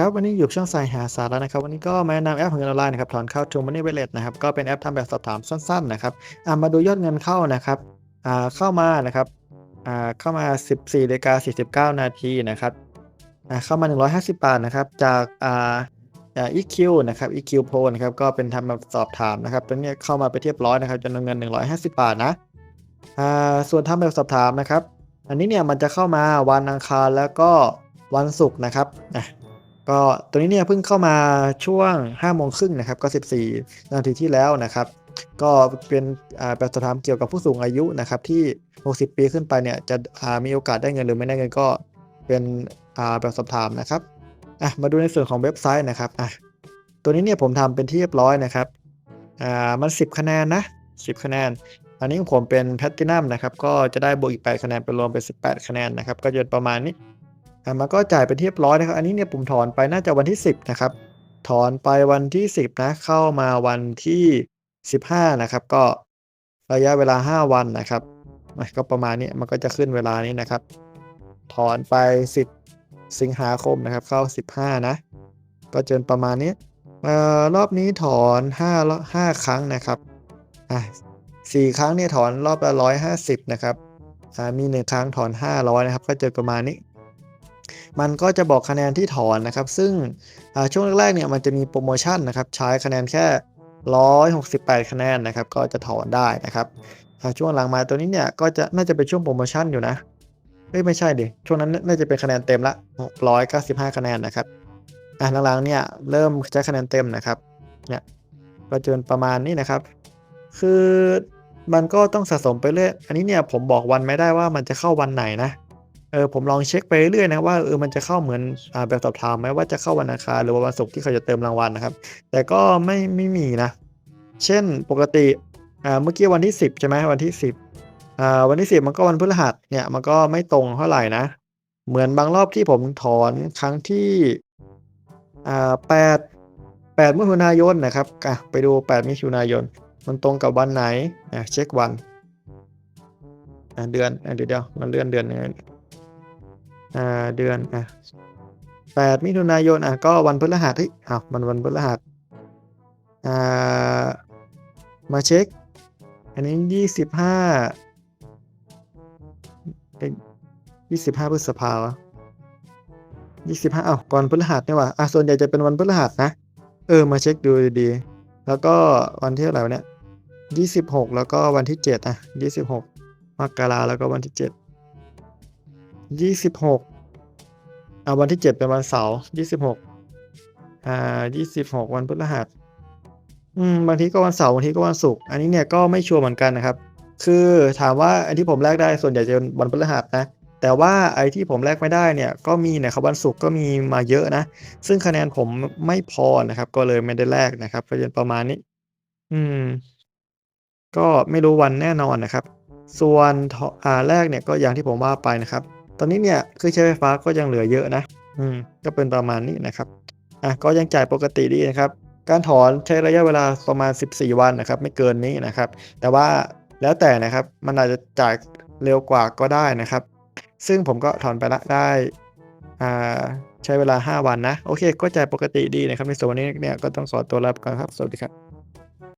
ครับวันนี้อยู่ช่องสายหาสาระนะครับวันนี้ก็มาแนะนำแอปของเงินออนไลน์นะครับถอนเข้า True Money Wallet นะครับก็เป็นแอปทำแบบสอบถามสั้นๆนะครับมาดูยอดเงินเข้านะครับเข้ามานะครับเข้ามา 14นาฬิกา49 นาทีนะครับเข้ามา 150 บาทนะครับจากอ่าอ่า EQ นะครับ EQ Pro นะครับก็เป็นทำแบบสอบถามนะครับตรงนี้เข้ามาไปเรียบร้อยนะครับจำนวนเงิน 150 บาทนะอ่าส่วนทำแบบสอบถามนะครับ อันนี้เนี่ยมันจะเข้ามาวันอังคารแล้วก็วันศุกร์นะครับอะ ก็ตัวนี้เนี่ยเพิ่งเข้ามาช่วง5โมงครึ่งนะครับ ก็ 14 นาทีที่แล้วนะครับ ก็เป็นแบบสอบถามเกี่ยวกับผู้สูงอายุนะครับ ที่ 60 ปีขึ้นไปเนี่ยจะมีโอกาสได้เงินหรือไม่ได้เงินก็เป็นแบบสอบถามนะครับอะมาดูในส่วนของเว็บไซต์นะครับอะตัวนี้เนี่ยผมทำเป็นที่เรียบร้อยนะครับอ่ามัน 10 คะแนนนะ 10 คะแนน อันนี้ของผมเป็นแพลตินัมนะครับ ก็จะได้บวกอีก 8 คะแนนเป็นรวมเป็น 18 คะแนนนะครับ ก็จะประมาณนี้ อะมันก็จ่ายเป็นที่เรียบร้อยนะครับ อันนี้เนี่ยผมถอนไปน่าจะวันที่ 10 นะครับ ถอนไปวันที่ 10 นะ เข้ามาวันที่ 15 นะครับ ก็ระยะเวลา 5 วันนะครับก็ประมาณนี้มันก็จะขึ้นเวลานี้นะครับ ถอนไป 10 สิงหาคมนะครับ เข้า 15 นะ ก็เจนประมาณนี้ออรอบนี้ถอน5 5ครั้งนะครับอะสี่ครั้งเนี่ยถอนรอบละร้อยห้าสิบนะครับอ่ามีหนึ่งครั้งถอนห้าร้อยนะครับ ก็จะประมาณนี้ มันก็จะบอกคะแนนที่ถอนนะครับ ซึ่งช่วงแรกๆเนี่ยมันจะมีโปรโมชั่นนะครับใช้คะแนนแค่ร้อยหกสิบแปดคะแนนนะครับ ก็จะถอนได้นะครับช่วงหลังมาตัวนี้เนี่ยก็จะน่าจะเป็นช่วงโปรโมชั่นอยู่นะเอ้ยไม่ใช่ดิช่วงนั้นน่าจะเป็นคะแนนเต็มละร้อยเก้าสิบห้าคะแนนนะครับอ่าหลังๆเนี่ยเริ่มใช้คะแนนเต็มนะครับเนี่ยก็จนประมาณนี้นะครับ คือมันก็ต้องสะสมไปเรื่อยอันนี้เนี่ยผมบอกวันไม่ได้ว่ามันจะเข้าวันไหนนะ ออผมลองเช็คไปเรื่อยนะว่าเออมันจะเข้าเหมือนอแบบสอบถามไหมว่าจะเข้าวันอังคารหรือวันศุกร์ที่เขาจะเติมรางวัลนะครับ แต่ก็ไม่ไม่มีนะ เช่นปกติอ่าเมื่อกี้วันที่ 10 ใช่ไหมวันที่ 10อ่าวันที่ 10 มันก็วันพฤหัสเนี่ยมันก็ไม่ตรงเท่าไหร่นะ เหมือนบางรอบที่ผมถอนครั้งที่อ่าแปดแปดมิถุนายนนะครับอะไปดู 8 มิถุนายน มันตรงกับวันไหนอะเช็ควันอะเดือนอะเดี๋ยวเดี๋ยวมันเลื่อนเดือนยังไง อ่าเดือนอะแปดมิถุนายนอะก็วันพฤหัสเฮ้ยอ้าวมันวันพฤหัสอ่ามาเช็ค อันนี้ยี่สิบห้ายี่สิบห้าพฤษภาวะยี่สิบห้าอ้าวก่อนพฤหัสนี่หว่าอะส่วนใหญ่จะเป็นวันพฤหัสนะ เออ มาเช็คดูดีๆแล้วก็วันที่เท่าไหร่เนี่ยยี่สิบหกแล้วก็วันที่เจ็ดอะยี่สิบหกมกราแล้วก็วันที่เจ็ด ยี่สิบหกเอาวันที่เจ็ดเป็นวันเสาร์ยี่สิบหกอ่ายี่สิบหกวันพฤหัสอืมบางทีก็วันเสาร์บางทีก็วันศุกร์อันนี้เนี่ยก็ไม่ชัวร์เหมือนกันนะครับ คือถามว่าไอ้ที่ผมแลกได้ส่วนใหญ่จะเป็นวันพฤหัสนะแต่ว่าไอ้ที่ผมแลกไม่ได้เนี่ยก็มีนะครับวันศุกร์ก็มีมาเยอะนะ ซึ่งคะแนนผมไม่พอนะครับ ก็เลยไม่ได้แลกนะครับก็จะประมาณนี้ อืม ก็ไม่รู้วันแน่นอนนะครับ ส่วนทอ่าแรกเนี่ยก็อย่างที่ผมว่าไปนะครับ ตอนนี้เนี่ยเครื่องใช้ไฟฟ้าก็ยังเหลือเยอะนะ อืม ก็เป็นประมาณนี้นะครับ อะ ก็ยังจ่ายปกติดีนะครับ การถอนใช้ระยะเวลาประมาณ 14 วันนะครับ ไม่เกินนี้นะครับ แต่ว่าแล้วแต่นะครับ มันอาจจะจ่ายเร็วกว่าก็ได้นะครับ ซึ่งผมก็ถอนไปละได้ อ่า ใช้เวลา 5 วันนะ โอเค ก็จ่ายปกติดีนะครับ ในส่วนนนี้เนี่ย ก็ต้องขอตัวลาไปก่อนครับ สวัสดีครับ